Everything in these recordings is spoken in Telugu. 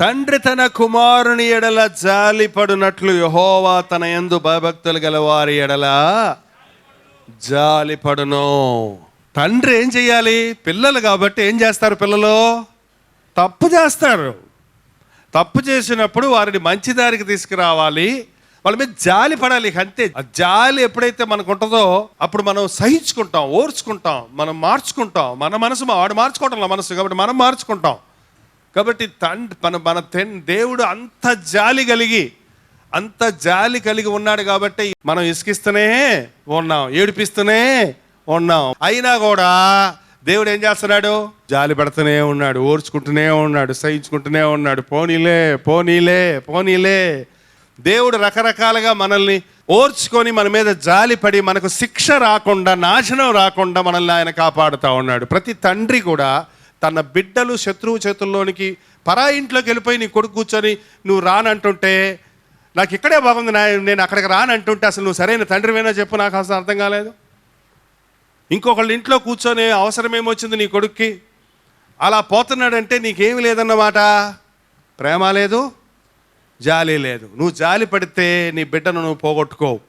తండ్రి తన కుమారుని ఎడల జాలిపడునట్లు యహోవా తన యందు భయభక్తులు గల వారి ఎడల జాలిపడును తండ్రి ఏం చేయాలి పిల్లలు కాబట్టి ఏం చేస్తారు పిల్లలు? తప్పు చేస్తారు. తప్పు చేసినప్పుడు వారిని మంచి దారికి తీసుకురావాలి. వాళ్ళ మీద జాలి పడాలి అంతే. ఆ జాలి ఎప్పుడైతే మనకు ఉంటుందో అప్పుడు మనం సహించుకుంటాం ఓర్చుకుంటాం మనం మార్చుకుంటాం. మన మనసు వాడు మార్చుకోవటం మనసు కాబట్టి మనం మార్చుకుంటాం. కాబట్టి తండ్రి మన మన తెన్ దేవుడు అంత జాలి కలిగి అంత జాలి కలిగి ఉన్నాడు కాబట్టి మనం ఇసుకిస్తూనే ఉన్నాం ఏడిపిస్తూనే ఉన్నాం. అయినా కూడా దేవుడు ఏం చేస్తున్నాడు? జాలి పడుతూనే ఉన్నాడు ఓర్చుకుంటూనే ఉన్నాడు సహించుకుంటూనే ఉన్నాడు. పోనీలే పోనీలే పోనీలే. దేవుడు రకరకాలుగా మనల్ని ఓర్చుకొని మన మీద జాలి పడి మనకు శిక్ష రాకుండా నాశనం రాకుండా మనల్ని ఆయన కాపాడుతూ ఉన్నాడు. ప్రతి తండ్రి కూడా తన బిడ్డలు శత్రువు చేతుల్లోనికి పరా ఇంట్లోకి వెళ్ళిపోయి నీ కొడుకు కూర్చొని నువ్వు రానంటుంటే నాకు ఇక్కడే బాగుంది నా నేను అక్కడికి రానంటుంటే అసలు నువ్వు సరైన తండ్రివేనా చెప్పు నాకు అసలు అర్థం కాలేదు. ఇంకొకళ్ళ ఇంట్లో కూర్చొని అవసరం ఏమొచ్చింది నీ కొడుక్కి? అలా పోతున్నాడంటే నీకేమి లేదన్నమాట ప్రేమ లేదు జాలి లేదు. నువ్వు జాలి పడితే నీ బిడ్డను నువ్వు పోగొట్టుకోవు.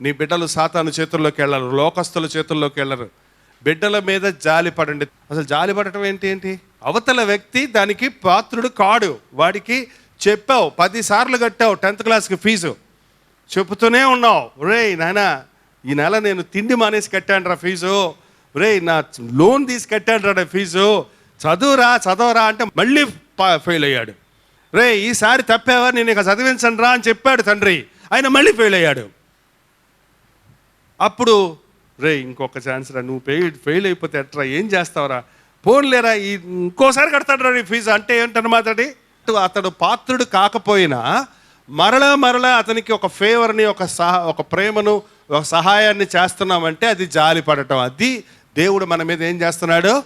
నీ బిడ్డలు సాతాను చేతుల్లోకి వెళ్ళరు లోకస్తుల చేతుల్లోకి వెళ్ళరు. బిడ్డల మీద జాలి పడండి. అసలు జాలి పడటం ఏంటి ఏంటి? అవతల వ్యక్తి దానికి పాత్రుడు కాడు. వాడికి చెప్పావు పదిసార్లు కట్టావు టెన్త్ క్లాస్కి ఫీజు. చెబుతూనే ఉన్నావు. రే నాయన ఈ నెల నేను తిండి మానేసి కట్టానురా ఫీజు. రే నా లోన్ తీసి కట్టానురా ఫీజు. చదువురా చదవరా అంటే మళ్ళీ ఫెయిల్ అయ్యాడు. రే ఈసారి తప్పేవా? నేను ఇక చదివించండి రా అని చెప్పాడు తండ్రి. ఆయన మళ్ళీ ఫెయిల్ అయ్యాడు. అప్పుడు రే ఇంకొక ఛాన్స్ రా నువ్వు ఫెయిల్ ఫెయిల్ అయిపోతే ఎట్రా ఏం చేస్తావురా? పోన్లేరా ఈ ఇంకోసారి కడతాడు నీ ఫీజు అంటే ఏంటన్నమాట అది? అతడు పాత్రుడు కాకపోయినా మరలా మరలా అతనికి ఒక ఫేవర్ని ఒక సహ ఒక ప్రేమను ఒక సహాయాన్ని చేస్తున్నామంటే అది జాలి పడటం. అది దేవుడు మన మీద ఏం చేస్తున్నాడు?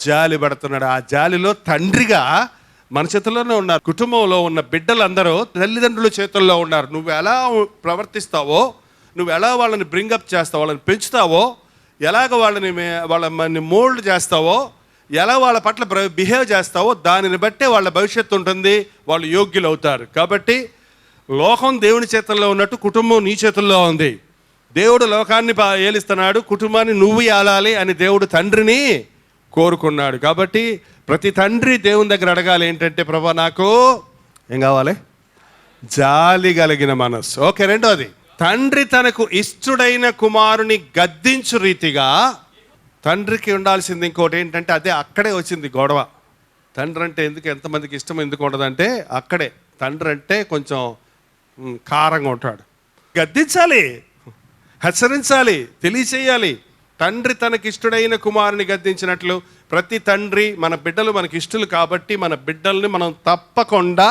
జాలి పడుతున్నాడు. ఆ జాలిలో తండ్రిగా మన చేతుల్లోనే ఉన్నారు. కుటుంబంలో ఉన్న బిడ్డలందరూ తల్లిదండ్రుల చేతుల్లో ఉన్నారు. నువ్వు ఎలా ప్రవర్తిస్తావో నువ్వు ఎలా వాళ్ళని బ్రింగప్ చేస్తావో వాళ్ళని పెంచుతావో ఎలాగ వాళ్ళని వాళ్ళ మన మోల్డ్ చేస్తావో ఎలా వాళ్ళ పట్ల బిహేవ్ చేస్తావో దానిని బట్టే వాళ్ళ భవిష్యత్తు ఉంటుంది వాళ్ళు యోగ్యులు అవుతారు. కాబట్టి లోకం దేవుని చేతుల్లో ఉన్నట్టు కుటుంబం నీ చేతుల్లో ఉంది. దేవుడు లోకాన్ని ఏలిస్తున్నాడు కుటుంబాన్ని నువ్వు ఏలాలి అని దేవుడు తండ్రిని కోరుకున్నాడు. కాబట్టి ప్రతి తండ్రి దేవుని దగ్గర అడగాలి ఏంటంటే ప్రభా నాకు ఏం కావాలి? జాలి కలిగిన మనస్సు. ఓకే రెండోది. తండ్రి తనకు ఇష్టడైన కుమారుని గద్దించు రీతిగా తండ్రికి ఉండాల్సింది ఇంకోటి ఏంటంటే అదే అక్కడే వచ్చింది గొడవ. తండ్రి అంటే ఎందుకు ఎంతమందికి ఇష్టం ఎందుకు ఉండదంటే అక్కడే. తండ్రి అంటే కొంచెం కారంగా ఉంటాడు. గద్దించాలి హెచ్చరించాలి తెలియచేయాలి. తండ్రి తనకి ఇష్టడైన కుమారుని గద్దించినట్లు ప్రతి తండ్రి మన బిడ్డలు మనకి ఇష్టలు కాబట్టి మన బిడ్డల్ని మనం తప్పకుండా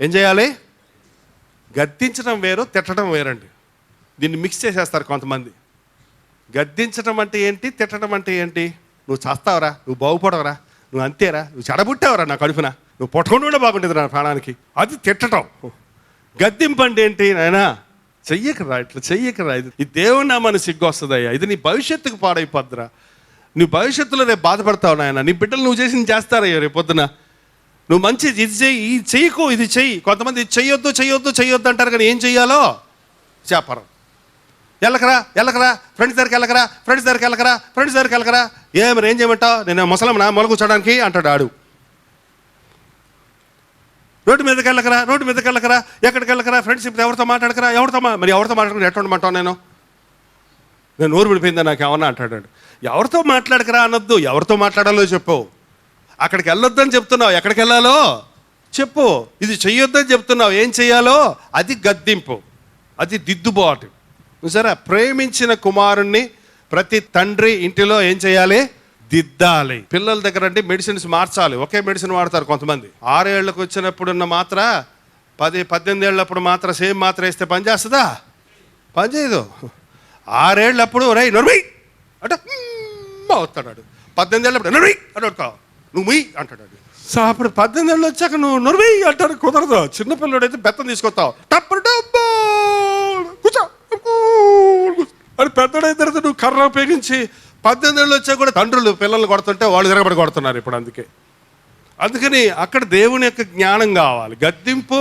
ఏం చేయాలి? గద్దించడం వేరు తిట్టడం వేరండి. దీన్ని మిక్స్ చేసేస్తారు కొంతమంది. గద్దించడం అంటే ఏంటి తిట్టడం అంటే ఏంటి? నువ్వు చేస్తావురా నువ్వు బాగుపడవరా నువ్వు అంతేరా నువ్వు చెడబుట్టావురా నా కడుపున. నువ్వు పొట్టకుండా కూడా బాగుంటుంది నా ప్రాణానికి. అది తిట్టడం. గద్దింపండి ఏంటి నాయనా? చెయ్యకరా ఇట్లా చెయ్యకరా. ఇది ఈ దేవుని నామాన్ని సిగ్గు వస్తుందయ్యా. ఇది నీ భవిష్యత్తుకు పాడైపోద్దురా. నీ భవిష్యత్తులో రేపు బాధపడతావు నాయన. నీ బిడ్డలు నువ్వు చేసింది చేస్తారయ్యా రేపు పొద్దున నువ్వు మంచి ఇది చెయ్యి ఇది చేయకు ఇది చెయ్యి. కొంతమంది ఇది చెయ్యొద్దు చెయ్యొద్దు చెయ్యొద్దు అంటారు కానీ ఏం చెయ్యాలో? చేపరం. వెళ్ళకరా వెళ్ళకరా ఫ్రెండ్స్ దగ్గరికి వెళ్ళకరా ఫ్రెండ్స్ దగ్గరికి వెళ్ళకరా ఫ్రెండ్స్ దగ్గరికి వెళ్ళకరా ఏ మరి ఏం చేయమంటావు? నేను ముసలం మొలకూర్చడానికి అంటాడు ఆడు. రోడ్డు మీదకి వెళ్ళకరా రోడ్డు మీదకి వెళ్ళకరా ఎక్కడికి వెళ్ళకరా ఫ్రెండ్షిప్ ఎవరితో మాట్లాడకరా? ఎవరితో మరి ఎవరితో మాట్లాడకరా ఎట్లా ఉండమంటావు నేను? నేను నోరు విడిపోయిందా నాకు? ఏమన్నా అంటాడు. ఎవరితో మాట్లాడకరా అనొద్దు. ఎవరితో మాట్లాడాలో చెప్పు. అక్కడికి వెళ్ళొద్దని చెప్తున్నావు. ఎక్కడికి వెళ్ళాలో? చెప్పు. ఇది చెయ్యొద్దని చెప్తున్నావు. ఏం చేయాలో అది గద్దింపు. అది దిద్దుబాటు. సరే ప్రేమించిన కుమారుణ్ణి ప్రతి తండ్రి ఇంటిలో ఏం చేయాలి దిద్దాలి. పిల్లల దగ్గర అంటే మెడిసిన్స్ మార్చాలి. ఒకే మెడిసిన్ వాడతారు కొంతమంది. ఆరేళ్ళకు వచ్చినప్పుడున్న మాత్ర పది పద్దెనిమిది ఏళ్ళప్పుడు మాత్ర సేమ్ మాత్ర వేస్తే పనిచేస్తుందా పనిచేయదు ఆరేళ్ళప్పుడు రై నొరమై! అంటే అవుతాడు పద్దెనిమిది ఏళ్ళప్పుడు నొరమై! అని నువ్వు మొయ్యి అంటాడు సో అప్పుడు పద్దెనిమిది ఏళ్ళు వచ్చాక నువ్వు నొరమై అంటాడు కుదరదు. చిన్నపిల్లడు అయితే బెత్తం తీసుకొస్తావు. టప్పుడు డబ్బు! కూర్చో. అని పెద్దడైన తర్వాత నువ్వు కర్ర ఉపయోగించి పద్దెనిమిది ఏళ్ళు వచ్చా కూడా తండ్రులు పిల్లల్ని కొడుతుంటే వాళ్ళు తిరగబడి కొడుతున్నారు ఇప్పుడు అందుకే. అందుకని అక్కడ దేవుని యొక్క జ్ఞానం కావాలి. గద్దింపు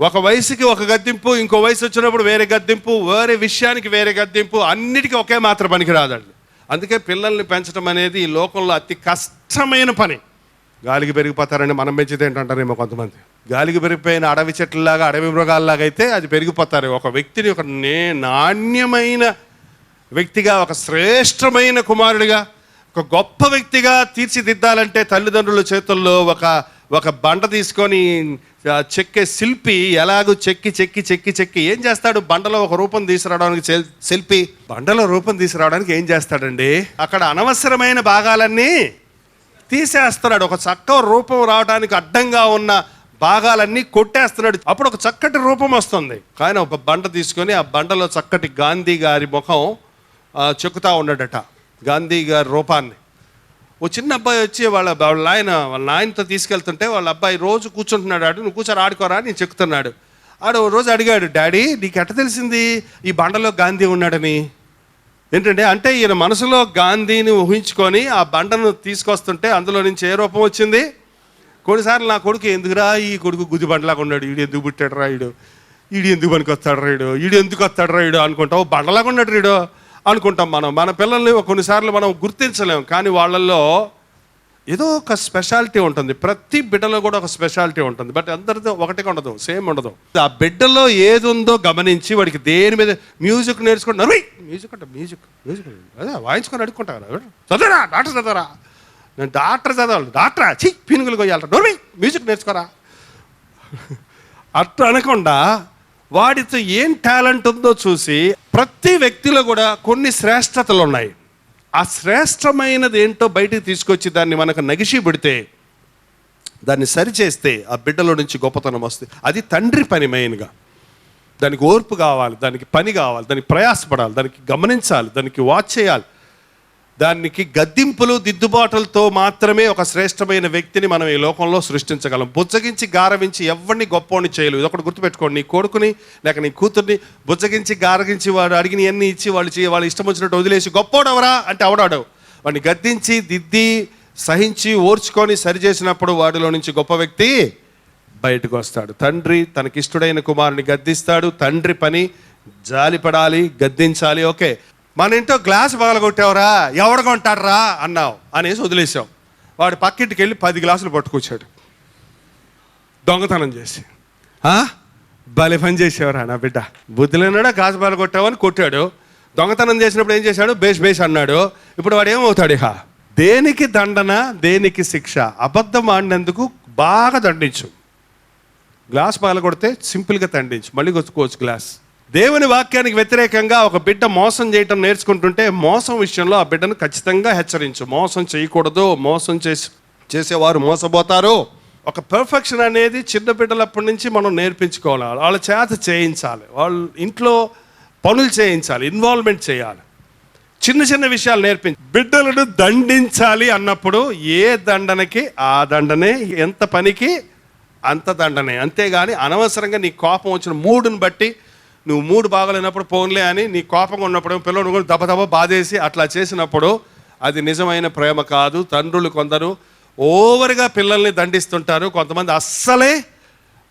ఒక వయసుకి ఒక గద్దింపు ఇంకో వయసు వచ్చినప్పుడు వేరే గద్దింపు వేరే విషయానికి వేరే గద్దింపు అన్నిటికీ ఒకే మాత్రం పనికి రాదండి అందుకే పిల్లల్ని పెంచడం అనేది ఈ లోకంలో అతి కష్టమైన పని. గాలికి పెరిగిపోతారని మనం పెంచితే ఏంటంటారేమో కొంతమంది. గాలికి పెరిగిపోయిన అడవి చెట్లలాగా అడవి మృగాల్లాగా అయితే అది పెరిగిపోతారు. ఒక వ్యక్తిని ఒక నే నాణ్యమైన వ్యక్తిగా ఒక శ్రేష్టమైన కుమారుడిగా ఒక గొప్ప వ్యక్తిగా తీర్చిదిద్దాలంటే తల్లిదండ్రుల చేతుల్లో ఒక ఒక బండ తీసుకొని చెక్కే శిల్పి ఎలాగో చెక్కి చెక్కి చెక్కి చెక్కి ఏం చేస్తాడు? బండలో ఒక రూపం తీసుకురావడానికి శిల్పి. బండలో రూపం తీసుకురావడానికి ఏం చేస్తాడండి? అక్కడ అనవసరమైన భాగాలన్నీ తీసేస్తున్నాడు. ఒక చక్క రూపం రావడానికి అడ్డంగా ఉన్న భాగాలన్నీ కొట్టేస్తున్నాడు. అప్పుడు ఒక చక్కటి రూపం వస్తుంది. కానీ ఒక బండ తీసుకొని ఆ బండలో చక్కటి గాంధీ గారి ముఖం చెక్కుతా ఉన్నాడట. గాంధీ గారి రూపాన్ని. ఓ చిన్న అబ్బాయి వచ్చి వాళ్ళ వాళ్ళ నాయన వాళ్ళ నాయనతో తీసుకెళ్తుంటే వాళ్ళ అబ్బాయి రోజు కూర్చుంటున్నాడు. ఆడు నువ్వు కూర్చొని ఆడుకోరా అని చెక్కుతున్నాడు ఆడు ఓ రోజు అడిగాడు డాడీ నీకు ఎట్ట తెలిసింది? ఈ బండలో గాంధీ ఉన్నాడని. ఏంటంటే అంటే ఈయన మనసులో గాంధీని ఊహించుకొని ఆ బండను తీసుకొస్తుంటే అందులో నుంచి ఏ రూపం వచ్చింది? కొన్నిసార్లు నా కొడుకు ఎందుకురా ఈ కొడుకు గుది బండలాగా ఉన్నాడు? ఈడు ఎందుకు పుట్టాడు రా ఈడు? ఈడు ఎందుకు పనికి వస్తాడు రా ఈడు? ఎందుకు వస్తాడు రైడు అనుకుంటావు బండలాగా ఉన్నాడు రీడు అనుకుంటాం మనం. మన పిల్లల్ని కొన్నిసార్లు మనం గుర్తించలేము కానీ వాళ్ళల్లో ఏదో ఒక స్పెషాలిటీ ఉంటుంది. ప్రతి బిడ్డలో కూడా ఒక స్పెషాలిటీ ఉంటుంది. బట్ అందరితో ఒకటిగా ఉండదు. సేమ్ ఉండదు. ఆ బిడ్డలో ఏది ఉందో గమనించి వాడికి దేని మీద మ్యూజిక్ నేర్చుకుంటున్నారు మ్యూజిక్ అంటే మ్యూజిక్ మ్యూజిక్. అదే వాయించుకొని అడుక్కుంటా చదవరా డాక్టర్ చదవరా. నేను డాక్టర్ చదవాలి. డాక్టరా? చీ పీనుగులు కొయ్యాలరా నోర్మి మ్యూజిక్ నేర్చుకోరా? అట్లా అనకుండా వాడితో ఏం టాలెంట్ ఉందో చూసి ప్రతి వ్యక్తిలో కూడా కొన్ని శ్రేష్టతలు ఉన్నాయి. ఆ శ్రేష్టమైనది ఏంటో బయటికి తీసుకొచ్చి దాన్ని మనకు నగిషి పెడితే దాన్ని సరిచేస్తే ఆ బిడ్డలో నుంచి గొప్పతనం వస్తుంది. అది తండ్రి పని మెయిన్గా దానికి ఓర్పు కావాలి దానికి పని కావాలి దానికి ప్రయాసపడాలి దానికి గమనించాలి దానికి వాచ్ చేయాలి. దానికి గద్దింపులు దిద్దుబాటులతో మాత్రమే ఒక శ్రేష్టమైన వ్యక్తిని మనం ఈ లోకంలో సృష్టించగలం. బుజ్జగించి గారవించి ఎవరిని గొప్పని చేయలేదు ఇది ఒకటి గుర్తుపెట్టుకోండి. నీ కొడుకుని లేక నీ కూతుర్ని బుజ్జగించి గారగించి వాడు అడిగిన అన్ని ఇచ్చి వాళ్ళు చేయ వాళ్ళు ఇష్టం వచ్చినట్టు వదిలేసి గొప్పోడవరా అంటే అవడాడు వాడిని గద్దించి దిద్ది సహించి ఓర్చుకొని సరిచేసినప్పుడు వాడిలో నుంచి గొప్ప వ్యక్తి బయటకు వస్తాడు. తండ్రి తనకిష్టుడైన కుమారుని గద్దిస్తాడు. తండ్రి పని జాలిపడాలి గద్దించాలి. ఓకే. మన ఇంట్లో గ్లాస్ పగలగొట్టావురా? ఎవడు కొంటాడురా? అన్నావు. అనేసి వదిలేసావు వాడు పక్కింటికి వెళ్ళి పది గ్లాసులు పట్టుకొచ్చాడు. దొంగతనం చేసి. "ఆ? భలే పని చేసేవరా నా బిడ్డ? బుద్ధిలోనాడా గాజు బాల కొట్టావని కొట్టాడు. దొంగతనం చేసినప్పుడు ఏం చేశాడు? బేష్ బేష్ అన్నాడు. ఇప్పుడు వాడు ఏమవుతాడు ఇక దేనికి దండన దేనికి శిక్ష? అబద్ధం ఆడినందుకు బాగా దండించు. గ్లాస్ పగల కొడితే సింపుల్గా తండించు మళ్ళీ కొచ్చుకోవచ్చు గ్లాస్. దేవుని వాక్యానికి వ్యతిరేకంగా ఒక బిడ్డ మోసం చేయటం నేర్చుకుంటుంటే మోసం విషయంలో ఆ బిడ్డను ఖచ్చితంగా హెచ్చరించు. మోసం చేయకూడదు. మోసం చేసి చేసేవారు మోసపోతారు. ఒక పెర్ఫెక్షన్ అనేది చిన్న బిడ్డలప్పటి నుంచి మనం నేర్పించుకోవాలి. వాళ్ళ చేత చేయించాలి. వాళ్ళు ఇంట్లో పనులు చేయించాలి. ఇన్వాల్వ్మెంట్ చేయాలి. చిన్న చిన్న విషయాలు నేర్పించి. బిడ్డలను దండించాలి అన్నప్పుడు ఏ దండనకి ఆ దండనే ఎంత పనికి అంత దండనే. అంతేగాని అనవసరంగా నీ కోపం వచ్చిన మూడుని బట్టి నువ్వు మూడు బాగలేనప్పుడు పోన్లే అని నీ కోపంగా ఉన్నప్పుడు పిల్లలు కూడా దబదబ బాధేసి అట్లా చేసినప్పుడు అది నిజమైన ప్రేమ కాదు. తండ్రులు కొందరు ఓవర్గా పిల్లల్ని దండిస్తుంటారు. కొంతమంది అస్సలే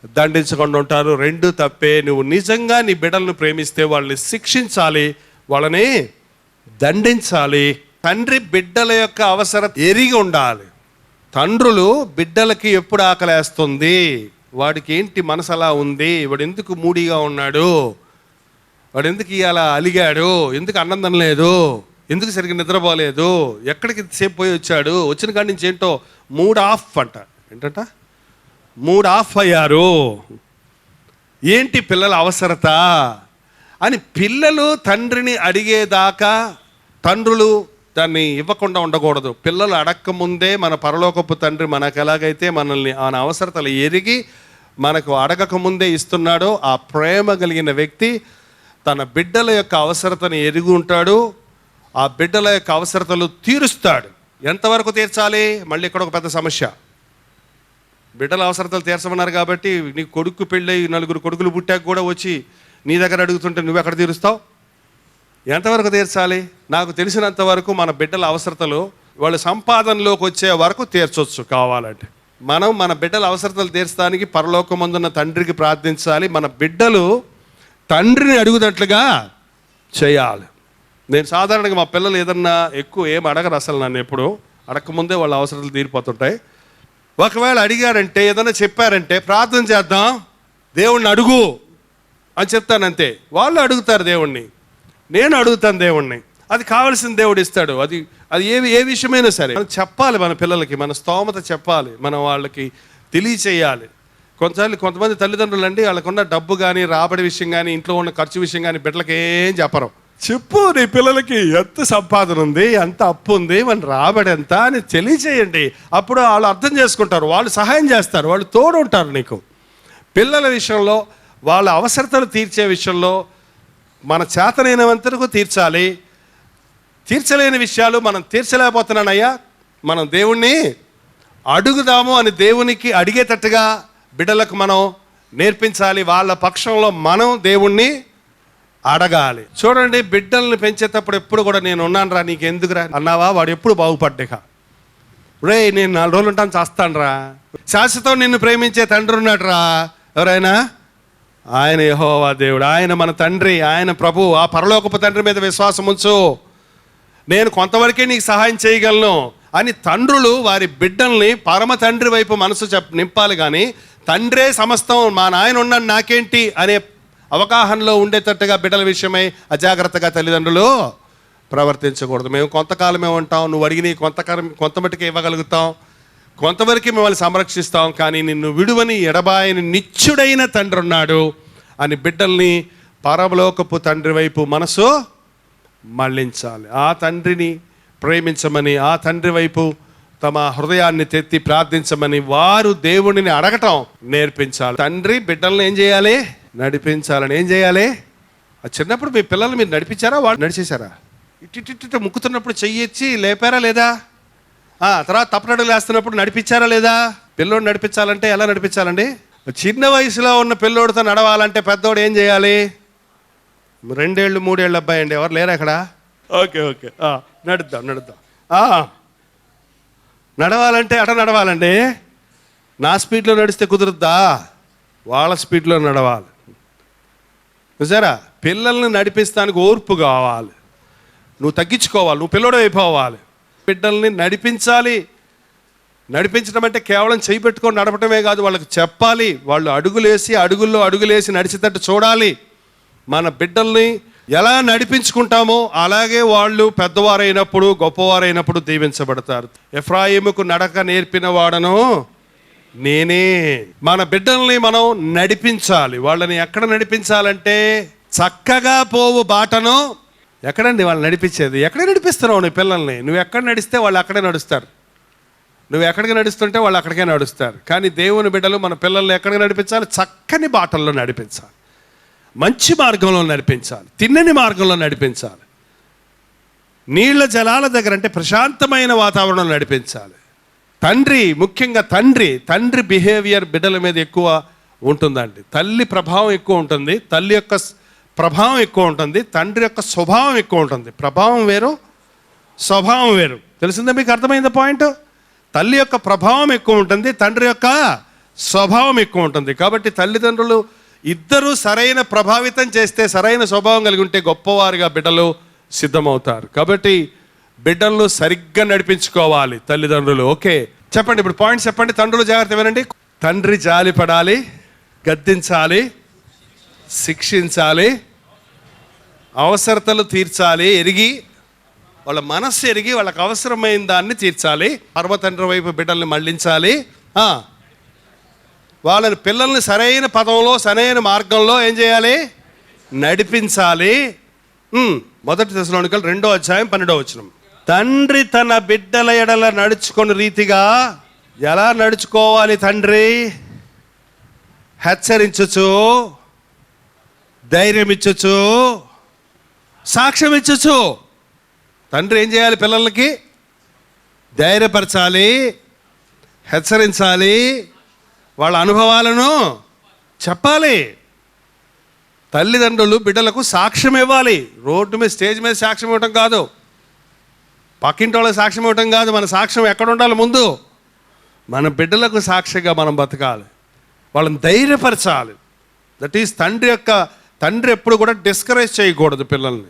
దండించకుండా ఉంటారు. రెండు తప్పే. నువ్వు నిజంగా నీ బిడ్డలను ప్రేమిస్తే వాళ్ళని శిక్షించాలి. వాళ్ళని దండించాలి. తండ్రి బిడ్డల యొక్క అవసరం ఎరిగి ఉండాలి. తండ్రులు బిడ్డలకి ఎప్పుడు ఆకలేస్తుంది? వాడికి ఏంటి మనసు అలా ఉంది? వాడు ఎందుకు మూడీగా ఉన్నాడు? వాడు ఎందుకు ఇవాళ అలిగాడు. ఎందుకు అన్నం తినలేదు? ఎందుకు సరిగ్గా నిద్రపోలేదు ఎక్కడికి సేపు పోయి వచ్చాడు? వచ్చిన కాడి నుంచి ఏంటో? మూడ్ ఆఫ్ అంట. ఏంటంట? మూడ్ ఆఫ్ అయ్యారు. ఏంటి పిల్లల అవసరత? అని పిల్లలు తండ్రిని అడిగేదాకా తండ్రులు దాన్ని ఇవ్వకుండా ఉండకూడదు. పిల్లలు అడక్క ముందే మన పరలోకపు తండ్రి మనకు ఎలాగైతే మనల్ని ఆయన అవసరతలు ఎరిగి మనకు అడగక ముందే ఇస్తున్నాడో ఆ ప్రేమ కలిగిన వ్యక్తి తన బిడ్డల యొక్క అవసరతను ఎరిగి ఉంటాడు ఆ బిడ్డల యొక్క అవసరతలు తీరుస్తాడు. ఎంతవరకు తీర్చాలి? మళ్ళీ ఇక్కడ ఒక పెద్ద సమస్య. బిడ్డల అవసరతలు తీర్చమన్నారు కాబట్టి నీ కొడుకు పెళ్ళై నలుగురు కొడుకులు పుట్టాక కూడా వచ్చి నీ దగ్గర అడుగుతుంటే నువ్వు ఎక్కడ తీరుస్తావు? ఎంతవరకు తీర్చాలి? నాకు తెలిసినంత వరకు మన బిడ్డల అవసరతలు వాళ్ళ సంపాదనలోకి వచ్చే వరకు తీర్చొచ్చు కావాలంటే. మనం మన బిడ్డల అవసరతలు తీర్చడానికి పరలోకమందున్న తండ్రికి ప్రార్థించాలి. మన బిడ్డలు తండ్రిని అడుగునట్లుగా చేయాలి. నేను సాధారణంగా మా పిల్లలు ఏదన్నా ఎక్కువ ఏం అడగరు అసలు నన్ను ఎప్పుడు. అడగకముందే వాళ్ళ అవసరాలు తీరిపోతుంటాయి. ఒకవేళ అడిగారంటే ఏదైనా చెప్పారంటే ప్రార్థన చేద్దాం దేవుణ్ణి అడుగు అని చెప్తానంతే. వాళ్ళు అడుగుతారు దేవుణ్ణి. నేను అడుగుతాను దేవుణ్ణి. అది కావలసిన దేవుడు ఇస్తాడు. అది అది ఏ ఏ విషయమైనా సరే. మనం చెప్పాలి మన పిల్లలకి మన స్తోమత చెప్పాలి. మనం వాళ్ళకి తెలియచేయాలి. కొంతసార్లు కొంతమంది తల్లిదండ్రులు అండి వాళ్ళకున్న డబ్బు కానీ రాబడి విషయం కానీ ఇంట్లో ఉన్న ఖర్చు విషయం కానీ బిడ్డలకి ఏం చెప్పరు. చెప్పు నీ పిల్లలకి ఎంత సంపాదన ఉంది ఎంత అప్పు ఉంది మన రాబడి ఎంత అని తెలియచేయండి. అప్పుడు వాళ్ళు అర్థం చేసుకుంటారు వాళ్ళు సహాయం చేస్తారు వాళ్ళు తోడు ఉంటారు నీకు. పిల్లల విషయంలో వాళ్ళ అవసరతలు తీర్చే విషయంలో మన చేతనైనంతరకు తీర్చాలి. తీర్చలేని విషయాలు మనం తీర్చలేకపోతున్నానయ్యా. మనం దేవుణ్ణి అడుగుదాము అని దేవునికి అడిగేటట్టుగా బిడ్డలకు మనం నేర్పించాలి. వాళ్ళ పక్షంలో మనం దేవుణ్ణి అడగాలి. చూడండి బిడ్డల్ని పెంచేటప్పుడు ఎప్పుడు కూడా నేను ఉన్నాను రా నీకు ఎందుకురా అన్నావా? వాడు ఎప్పుడు బాగుపడ్డాక రే నేను నాలుగు రోజులు ఉంటాను చేస్తానురా శాశ్వతం నిన్ను ప్రేమించే తండ్రి ఉన్నాడు రా. ఎవరైనా? ఆయన యహోవా దేవుడు. ఆయన మన తండ్రి ఆయన ప్రభు. ఆ పరలోకపు తండ్రి మీద విశ్వాసం ఉంచు. నేను కొంతవరకే నీకు సహాయం చేయగలను. అని తండ్రులు వారి బిడ్డల్ని పరమ తండ్రి వైపు మనసు చెప్ నింపాలి కానీ తండ్రే సమస్తం మా నాయన ఉన్న నాకేంటి అనే అవగాహనలో ఉండేటట్టుగా బిడ్డల విషయమై అజాగ్రత్తగా తల్లిదండ్రులు ప్రవర్తించకూడదు. మేము కొంతకాలమే ఉంటాం నువ్వు అడిగిన కొంతకాలం కొంత ఇవ్వగలుగుతాం. కొంతవరకు మిమ్మల్ని సంరక్షిస్తాం కానీ నిన్ను విడువని ఎడబాయని నిత్యుడైన తండ్రి ఉన్నాడు అని బిడ్డల్ని పరలోకపు తండ్రి వైపు మనసు మళ్ళించాలి. ఆ తండ్రిని ప్రేమించమని ఆ తండ్రి వైపు తమ హృదయాన్ని తెత్తి ప్రార్థించమని వారు దేవుడిని అడగటం నేర్పించాలి. తండ్రి బిడ్డల్ని ఏం చేయాలి? నడిపించాలని ఏం చేయాలి? ఆ చిన్నప్పుడు మీ పిల్లలు మీరు నడిపించారా? వాళ్ళు నడిచేశారా? ఇటు ముక్కుతున్నప్పుడు చెయ్యొచ్చి లేపారా లేదా? ఆ తర్వాత తప్పనడుగు వేస్తున్నప్పుడు నడిపించారా లేదా? పిల్లోడు నడిపించాలంటే ఎలా నడిపించాలండి? చిన్న వయసులో ఉన్న పిల్లోడితో నడవాలంటే పెద్దోడు ఏం చేయాలి? రెండేళ్ళు మూడేళ్ళు అబ్బాయి అండి. ఎవరు లేరు అక్కడ ఓకే ఓకే. నడుద్దాం నడుద్దాం. ఆ, నడవాలంటే అట నడవాలండి. నా స్పీడ్లో నడిస్తే కుదురుద్దా? వాళ్ళ స్పీడ్లో నడవాలి. చూసారా పిల్లల్ని నడిపిస్తానికి ఓర్పు కావాలి. నువ్వు తగ్గించుకోవాలి నువ్వు పిల్లడు అయిపోవాలి. బిడ్డల్ని నడిపించాలి. నడిపించడం అంటే కేవలం చేయి పెట్టుకొని నడపటమే కాదు వాళ్ళకి చెప్పాలి. వాళ్ళు అడుగులేసి అడుగుల్లో అడుగులేసి నడిచేటట్టు చూడాలి. మన బిడ్డల్ని ఎలా నడిపించుకుంటామో అలాగే వాళ్ళు పెద్దవారైనప్పుడు గొప్పవారైనప్పుడు దీవించబడతారు. ఎఫ్రాయిముకు నడక నేర్పిన వాడను నేనే. మన బిడ్డల్ని మనం నడిపించాలి. వాళ్ళని ఎక్కడ నడిపించాలంటే చక్కగా పోవు బాటను ఎక్కడండి వాళ్ళు నడిపించేది? ఎక్కడ నడిపిస్తున్నావు నీ పిల్లల్ని? నువ్వు ఎక్కడ నడిస్తే వాళ్ళు అక్కడే నడుస్తారు. నువ్వు ఎక్కడికి నడుస్తుంటే వాళ్ళు అక్కడికే నడుస్తారు. కానీ దేవుని బిడ్డలు మన పిల్లల్ని ఎక్కడికి నడిపించాలి? చక్కని బాటల్లో నడిపించాలి. మంచి మార్గంలో నడిపించాలి తిన్నని మార్గంలో నడిపించాలి. నీళ్ళ జలాల దగ్గర అంటే ప్రశాంతమైన వాతావరణం నడిపించాలి. తండ్రి ముఖ్యంగా తండ్రి తండ్రి బిహేవియర్ బిడ్డల మీద ఎక్కువ ఉంటుందండి. తల్లి ప్రభావం ఎక్కువ ఉంటుంది తల్లి యొక్క ప్రభావం ఎక్కువ ఉంటుంది తండ్రి యొక్క స్వభావం ఎక్కువ ఉంటుంది. ప్రభావం వేరు స్వభావం వేరు. తెలిసిందా మీకు అర్థమైంది పాయింట్? తల్లి యొక్క ప్రభావం ఎక్కువ ఉంటుంది తండ్రి యొక్క స్వభావం ఎక్కువ ఉంటుంది. కాబట్టి తల్లిదండ్రులు ఇద్దరూ సరైన ప్రభావితం చేస్తే సరైన స్వభావం కలిగి ఉంటే గొప్పవారుగా బిడ్డలు సిద్ధమవుతారు. కాబట్టి బిడ్డలను సరిగ్గా నడిపించుకోవాలి తల్లిదండ్రులు. ఓకే చెప్పండి ఇప్పుడు పాయింట్స్ చెప్పండి. తండ్రులు జాగ్రత్త వినండి. తండ్రి జాలి పడాలి గద్దించాలి శిక్షించాలి అవసరతలు తీర్చాలి ఎరిగి వాళ్ళ మనస్సు ఎరిగి వాళ్ళకి అవసరమైన దాన్ని తీర్చాలి. పర్వతండ్రి వైపు బిడ్డల్ని మళ్ళించాలి. వాళ్ళని పిల్లల్ని సరైన పదంలో సరైన మార్గంలో ఏం చేయాలి? నడిపించాలి. మొదటి దశలోనికలు రెండో అధ్యాయం పన్నెండో వచనం. తండ్రి తన బిడ్డల ఎడల నడుచుకుని రీతిగా ఎలా నడుచుకోవాలి తండ్రి? హెచ్చరించచ్చు ధైర్యం ఇచ్చచ్చు సాక్ష్యం ఇచ్చచ్చు తండ్రి ఏం చేయాలి పిల్లలకి? ధైర్యపరచాలి హెచ్చరించాలి వాళ్ళ అనుభవాలను చెప్పాలి. తల్లిదండ్రులు బిడ్డలకు సాక్ష్యం ఇవ్వాలి. రోడ్డు మీద స్టేజ్ మీద సాక్ష్యం ఇవ్వడం కాదు. పక్కింటి వాళ్ళకి సాక్ష్యం ఇవ్వటం కాదు. మన సాక్ష్యం ఎక్కడ ఉండాలి ముందు? మన బిడ్డలకు సాక్షిగా మనం బతకాలి. వాళ్ళని ధైర్యపరచాలి. దట్ ఈస్ తండ్రి యొక్క తండ్రి ఎప్పుడు కూడా డిస్కరేజ్ చేయకూడదు పిల్లల్ని.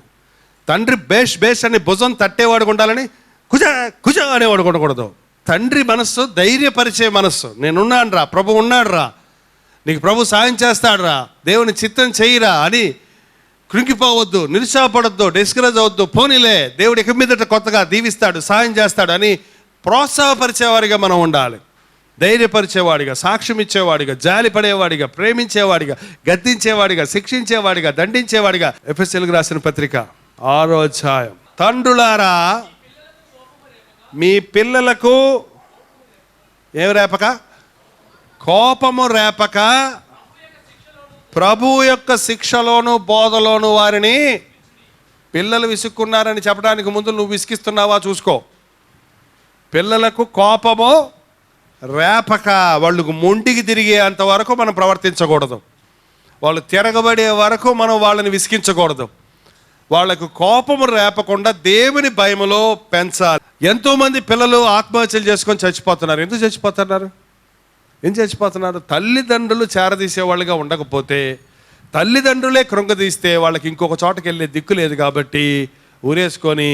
తండ్రి బేష్ బేష్ అని భుజం తట్టేవాడు ఉండాలని కుజ కుజ అనేవాడు ఉండకూడదు. తండ్రి మనస్సు ధైర్యపరిచే మనస్సు. నేనున్నాను రా ప్రభు ఉన్నాడు రా నీకు ప్రభు సాయం చేస్తాడురా. దేవుని చిత్తం చేయిరా అని కృంగిపోవద్దు నిరుత్సాహపడద్దు డిస్కరేజ్ అవద్దు పోనీలే దేవుడు ఇక మీదట కొత్తగా దీవిస్తాడు సాయం చేస్తాడు అని ప్రోత్సాహపరిచేవాడిగా మనం ఉండాలి. ధైర్యపరిచేవాడిగా సాక్ష్యం ఇచ్చేవాడిగా జాలి పడేవాడిగా ప్రేమించేవాడిగా గద్దించేవాడిగా శిక్షించేవాడిగా దండించేవాడిగా. ఎఫ్ఎస్ఎల్కి రాసిన పత్రిక ఆరో ఛాయం తండ్రులారా మీ పిల్లలకు ఏం రేపక? కోపము రేపక. ప్రభు యొక్క శిక్షలోను బోధలోను వారిని పిల్లలు విసుక్కున్నారని చెప్పడానికి ముందు నువ్వు విసిగిస్తున్నావా చూసుకో. పిల్లలకు కోపము రేపక. వాళ్ళకు మొండికి తిరిగేంత వరకు మనం ప్రవర్తించకూడదు. వాళ్ళు తిరగబడే వరకు మనం వాళ్ళని విసిగించకూడదు. వాళ్ళకు కోపము రేపకుండా దేవుని భయములో పెంచాలి. ఎంతోమంది పిల్లలు ఆత్మహత్యలు చేసుకొని చచ్చిపోతున్నారు. ఎందుకు చచ్చిపోతున్నారు? ఏం చచ్చిపోతున్నారు? తల్లిదండ్రులు చేరదీసేవాళ్ళుగా ఉండకపోతే తల్లిదండ్రులే కృంగదీస్తే వాళ్ళకి ఇంకొక చోటకి వెళ్ళే దిక్కు లేదు కాబట్టి ఊరేసుకొని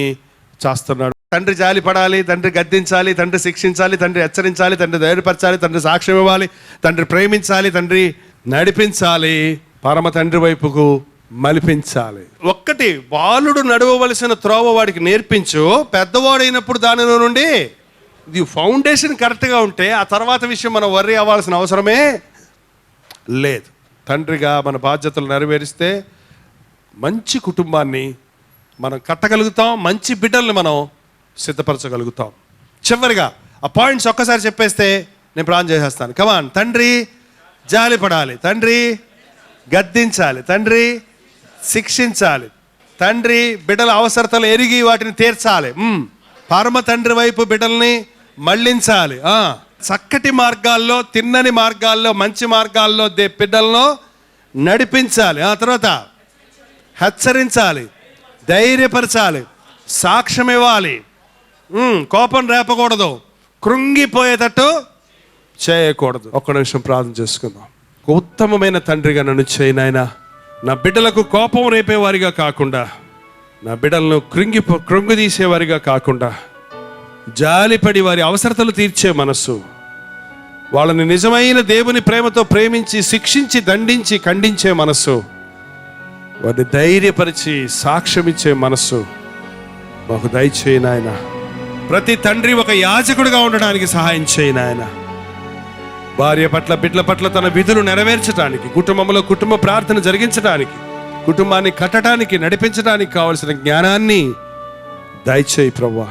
చేస్తున్నాడు. తండ్రి జాలి పడాలి తండ్రి గద్దించాలి తండ్రి శిక్షించాలి తండ్రి హెచ్చరించాలి తండ్రి ధైర్యపరచాలి తండ్రి సాక్ష్యం ఇవ్వాలి తండ్రి ప్రేమించాలి తండ్రి నడిపించాలి పరమ తండ్రి వైపుకు మలిపించాలి. ఒక్కటి బాలుడు నడవవలసిన త్రోవ వాడికి నేర్పించు. పెద్దవాడైనప్పుడు దానిలో నుండి ఇది ఫౌండేషన్ కరెక్ట్గా ఉంటే ఆ తర్వాత విషయం మనం వర్రీ అవ్వాల్సిన అవసరమే లేదు. తండ్రిగా మన బాధ్యతలు నెరవేరిస్తే మంచి కుటుంబాన్ని మనం కట్టగలుగుతాం మంచి బిడ్డల్ని మనం సిద్ధపరచగలుగుతాం. చివరిగా ఆ పాయింట్స్ ఒక్కసారి చెప్పేస్తే నేను ప్లాన్ చేసేస్తాను. కమాన్ తండ్రి జాలిపడాలి తండ్రి గద్దించాలి తండ్రి శిక్షించాలి. తండ్రి బిడ్డల అవసరతలు ఎరిగి వాటిని తీర్చాలి. పరమ తండ్రి వైపు బిడ్డల్ని మళ్ళించాలి చక్కటి మార్గాల్లో తిన్నని మార్గాల్లో మంచి మార్గాల్లో బిడ్డలను నడిపించాలి. ఆ తర్వాత హెచ్చరించాలి. ధైర్యపరచాలి. సాక్ష్యం ఇవ్వాలి. కోపం రేపకూడదు. కృంగిపోయేటట్టు చేయకూడదు. ఒక్క నిమిషం ప్రార్థన చేసుకుందాం. ఉత్తమమైన తండ్రిగా నన్ను చేయి నాయనా. నా బిడ్డలకు కోపం రేపేవారిగా కాకుండా నా బిడ్డలను కృంగి కృంగుదీసేవారిగా కాకుండా జాలిపడి వారి అవసరతలు తీర్చే మనస్సు వాళ్ళని నిజమైన దేవుని ప్రేమతో ప్రేమించి శిక్షించి దండించి ఖండించే మనస్సు వారిని ధైర్యపరిచి సాక్ష్యమిచ్చే మనస్సు మాకు దయచేయి నాయన. ప్రతి తండ్రి ఒక యాజకుడిగా ఉండడానికి సహాయం చేయి నాయన. భార్య పట్ల బిడ్డల పట్ల తన విధులు నెరవేర్చడానికి కుటుంబంలో కుటుంబ ప్రార్థన జరిగించడానికి కుటుంబాన్ని కట్టడానికి నడిపించడానికి కావలసిన జ్ఞానాన్ని దయచేయి ప్రవ్వా.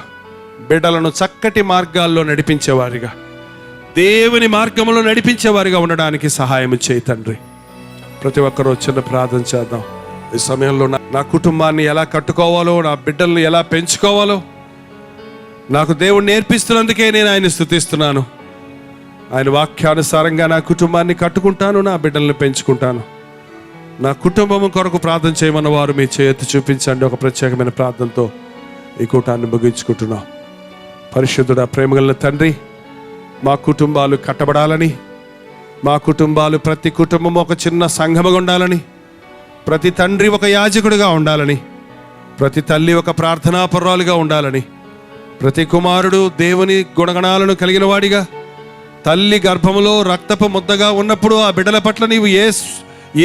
బిడ్డలను చక్కటి మార్గాల్లో నడిపించేవారిగా దేవుని మార్గంలో నడిపించేవారిగా ఉండడానికి సహాయం చేయి తండ్రి. ప్రతి ఒక్కరూ చిన్న ప్రార్థన చేద్దాం. ఈ సమయంలో నా- నా కుటుంబాన్ని ఎలా కట్టుకోవాలో నా బిడ్డలను ఎలా పెంచుకోవాలో నాకు దేవుడు నేర్పిస్తున్నందుకే నేను ఆయన స్థుతిస్తున్నాను ఆయన వాక్యానుసారంగా నా కుటుంబాన్ని కట్టుకుంటాను నా బిడ్డల్ని పెంచుకుంటాను. నా కుటుంబం కొరకు ప్రార్థన చేయమన్న వారు మీ చేతి చూపించండి. ఒక ప్రత్యేకమైన ప్రార్థనతో ఈ కూటాన్ని ముగించుకుంటున్నాం. పరిశుద్ధుడ ప్రేమగల తండ్రి మా కుటుంబాలు కట్టబడాలని మా కుటుంబాలు ప్రతి కుటుంబం ఒక చిన్న సంఘముగా ఉండాలని ప్రతి తండ్రి ఒక యాజకుడిగా ఉండాలని ప్రతి తల్లి ఒక ప్రార్థనాపర్రాలుగా ఉండాలని ప్రతి కుమారుడు దేవుని గుణగణాలను కలిగిన వాడిగా తల్లి గర్భములో రక్తపు ముద్దగా ఉన్నప్పుడు ఆ బిడ్డల పట్ల నీవు ఏ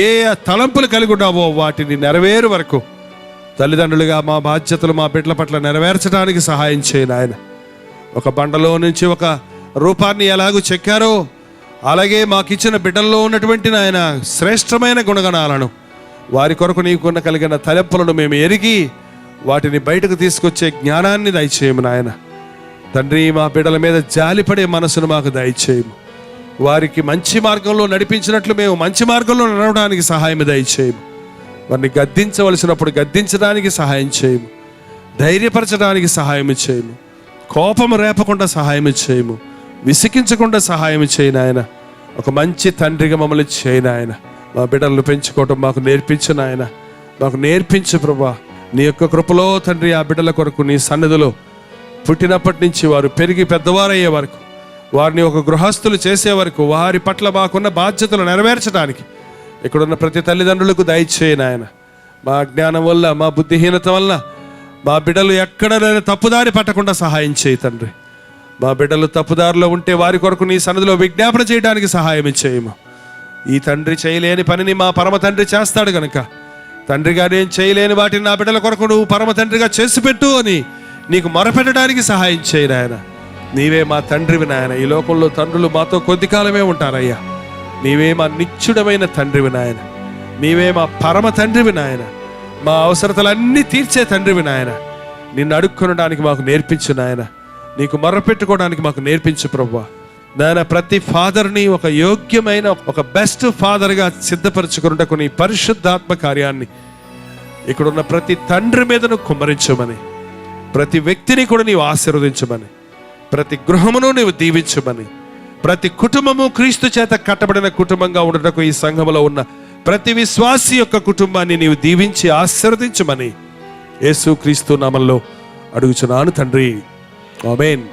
ఏ తలంపులు కలిగి ఉన్నావో వాటిని నెరవేరు వరకు. తల్లిదండ్రులుగా మా బాధ్యతలు మా బిడ్డల పట్ల నెరవేర్చడానికి సహాయం చేయను ఆయన ఒక బండలో నుంచి ఒక రూపాన్ని ఎలాగూ చెక్కారో అలాగే మాకిచ్చిన బిడ్డల్లో ఉన్నటువంటి నాయన శ్రేష్టమైన గుణగణాలను. వారి కొరకు నీకున్న కలిగిన తలెప్పులను మేము ఎరిగి వాటిని బయటకు తీసుకొచ్చే జ్ఞానాన్ని దయచేయము నాయన. తండ్రి మా బిడ్డల మీద జాలిపడే మనసును మాకు దయచేయము. వారికి మంచి మార్గంలో నడిపించినట్లు మేము మంచి మార్గంలో నడవడానికి సహాయం దయచేయము. వారిని గద్దించవలసినప్పుడు గద్దించడానికి సహాయం చేయము. ధైర్యపరచడానికి సహాయం చేయము. కోపం రేపకుండా సహాయం చేయము. విసిగించకుండా సహాయం చేయను ఆయన ఒక మంచి తండ్రిగా మమ్మల్ని చేయను ఆయన మా బిడ్డలను పెంచుకోవటం మాకు నేర్పించినాయన మాకు నేర్పించు ప్రభా. నీ యొక్క కృపలో తండ్రి ఆ బిడ్డల కొరకు నీ సన్నిధిలో పుట్టినప్పటి నుంచి వారు పెరిగి పెద్దవారయ్యే వరకు వారిని ఒక గృహస్థులు చేసే వరకు వారి పట్ల మాకున్న బాధ్యతలు నెరవేర్చడానికి ఇక్కడున్న ప్రతి తల్లిదండ్రులకు దయచేయి నాయన. మా జ్ఞానం వల్ల మా బుద్ధిహీనత వల్ల మా బిడ్డలు ఎక్కడ తప్పుదారి పట్టకుండా సహాయం చేయి తండ్రి. మా బిడ్డలు తప్పుదారిలో ఉంటే వారి కొరకు నీ సన్నిధిలో విజ్ఞాపన చేయడానికి సహాయం చేయము. ఈ తండ్రి చేయలేని పనిని మా పరమ తండ్రి చేస్తాడు గనుక తండ్రిగా నేను చేయలేని వాటిని నా బిడ్డల కొరకు నువ్వు పరమ తండ్రిగా చేసి పెట్టు అని నీకు మొరపెట్టడానికి సహాయం చేయి నాయన. నీవే మా తండ్రివి నాయన. ఈ లోకంలో తండ్రులు మాతో కొద్ది కాలమే ఉంటారయ్యా. నీవే మా నిత్యుడమైన తండ్రివి నాయన. నీవే మా పరమ తండ్రివి నాయన. మా అవసరతలన్నీ తీర్చే తండ్రివి నాయన. నిన్ను అడుక్కొనడానికి మాకు నేర్పించు నాయన. నీకు మొరపెట్టుకోవడానికి మాకు నేర్పించు ప్రభు నాయన ప్రతి ఫాదర్ని ఒక యోగ్యమైన ఒక బెస్ట్ ఫాదర్గా సిద్ధపరచుకున్నటకు నీ పరిశుద్ధాత్మ కార్యాన్ని ఇక్కడున్న ప్రతి తండ్రి మీదను కుమ్మరించమని. ప్రతి వ్యక్తిని కూడా నీవు ఆశీర్వదించమని ప్రతి గృహమును నీవు దీవించమని ప్రతి కుటుంబము క్రీస్తు చేత కట్టబడిన కుటుంబంగా ఉండటకు ఈ సంఘములో ఉన్న ప్రతి విశ్వాసి యొక్క కుటుంబాన్ని నీవు దీవించి ఆశీర్వదించమని యేసు క్రీస్తు నామంలో అడుగుచున్నాను తండ్రి. ఆమేన్.